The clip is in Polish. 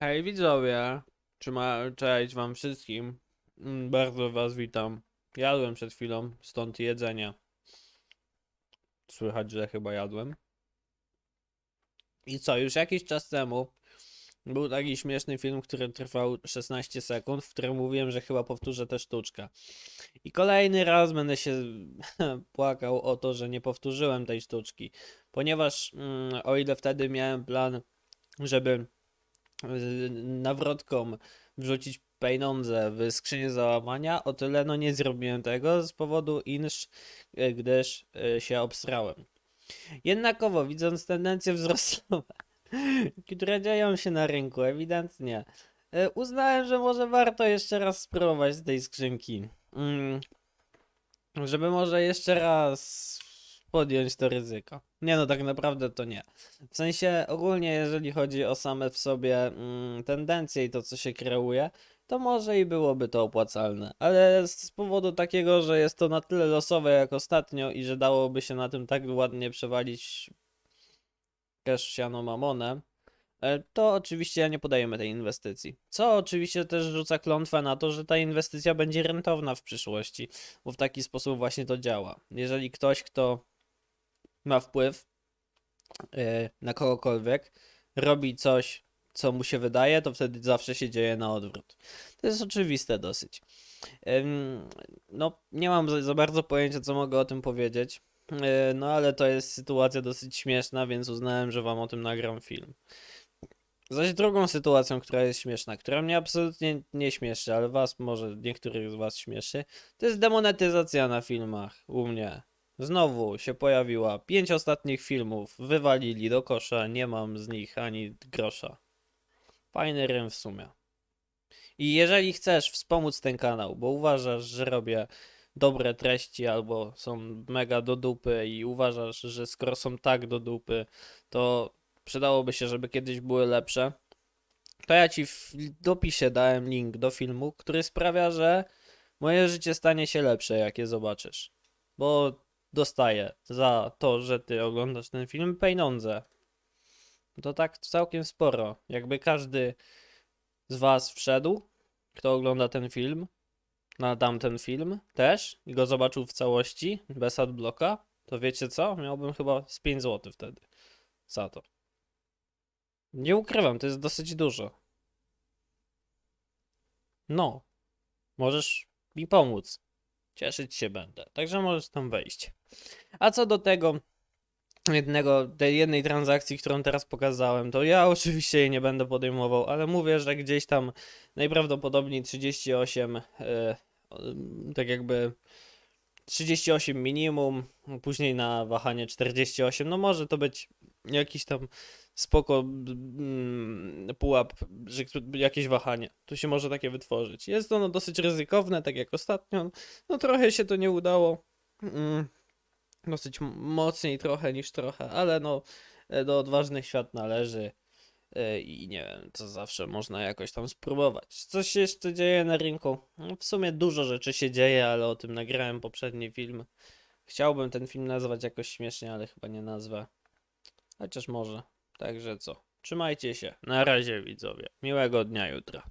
Hej widzowie, cześć wam wszystkim. Mm, Bardzo was witam. Jadłem przed chwilą, stąd jedzenie. Słychać, że chyba jadłem. I co, już jakiś czas temu był taki śmieszny film, który trwał 16 sekund, w którym mówiłem, że chyba powtórzę tę sztuczkę. I kolejny raz będę się płakał o to, że nie powtórzyłem tej sztuczki. Ponieważ mm, o ile wtedy miałem plan, żeby y, nawrotkom wrzucić pieniądze w skrzynię załamania, o tyle no nie zrobiłem tego z powodu insz, y, gdyż y, się obstrałem. Jednakowo, widząc tendencje wzrostowe, które dzieją się na rynku, ewidentnie, y, uznałem, że może warto jeszcze raz spróbować z tej skrzynki. Mm, żeby może jeszcze raz podjąć to ryzyko. Nie no, tak naprawdę to nie. W sensie ogólnie, jeżeli chodzi o same w sobie mm, tendencje i to, co się kreuje, to może i byłoby to opłacalne. Ale z z powodu takiego, że jest to na tyle losowe jak ostatnio i że dałoby się na tym tak ładnie przewalić cash mamonę, e, to oczywiście ja nie podajemy tej inwestycji. Co oczywiście też rzuca klątwę na to, że ta inwestycja będzie rentowna w przyszłości, bo w taki sposób właśnie to działa. Jeżeli ktoś, kto ma wpływ e, na kogokolwiek, robi coś, co mu się wydaje, to wtedy zawsze się dzieje na odwrót. To jest oczywiste dosyć. No, nie mam za, bardzo pojęcia, co mogę o tym powiedzieć. E, No, ale to jest sytuacja dosyć śmieszna, więc uznałem, że wam o tym nagram film. Zaś drugą sytuacją, która jest śmieszna, która mnie absolutnie nie śmieszy, ale was może niektórych z was śmieszy, to jest demonetyzacja na filmach u mnie. Znowu się pojawiła. Pięć ostatnich filmów wywalili do kosza, nie mam z nich ani grosza. Fajny rym w sumie. I jeżeli chcesz wspomóc ten kanał, bo uważasz, że robię dobre treści albo są mega do dupy i uważasz, że skoro są tak do dupy, to przydałoby się, żeby kiedyś były lepsze, to ja ci w dopisie dałem link do filmu, który sprawia, że moje życie stanie się lepsze, jak je zobaczysz. Bo dostaję za to, że ty oglądasz ten film pieniądze. To tak całkiem sporo. Jakby każdy z was wszedł, kto ogląda ten film, na tamten film też i go zobaczył w całości, bez adblocka, to wiecie co? Miałbym chyba z 5 zł wtedy za to. Nie ukrywam, to jest dosyć dużo. No, możesz mi pomóc. Cieszyć się będę. Także możesz tam wejść. A co do tego jednego, tej jednej transakcji, którą teraz pokazałem, to ja oczywiście jej nie będę podejmował, ale mówię, że gdzieś tam najprawdopodobniej 38, e, ym, tak jakby 38 minimum, później na wahanie 48, no może to być jakiś tam spoko mm, pułap, że jakieś wahanie. Tu się może takie wytworzyć. Jest ono dosyć ryzykowne, tak jak ostatnio. No trochę się to nie udało. Mm, dosyć mocniej trochę niż trochę, ale no e, do odważnych świat należy. E, I nie wiem, co zawsze można jakoś tam spróbować. Coś się jeszcze dzieje na rynku. No, w sumie dużo rzeczy się dzieje, ale o tym nagrałem poprzedni film. Chciałbym ten film nazwać jakoś śmiesznie, ale chyba nie nazwę. Chociaż może. Także co? Trzymajcie się. Na razie widzowie. Miłego dnia jutro.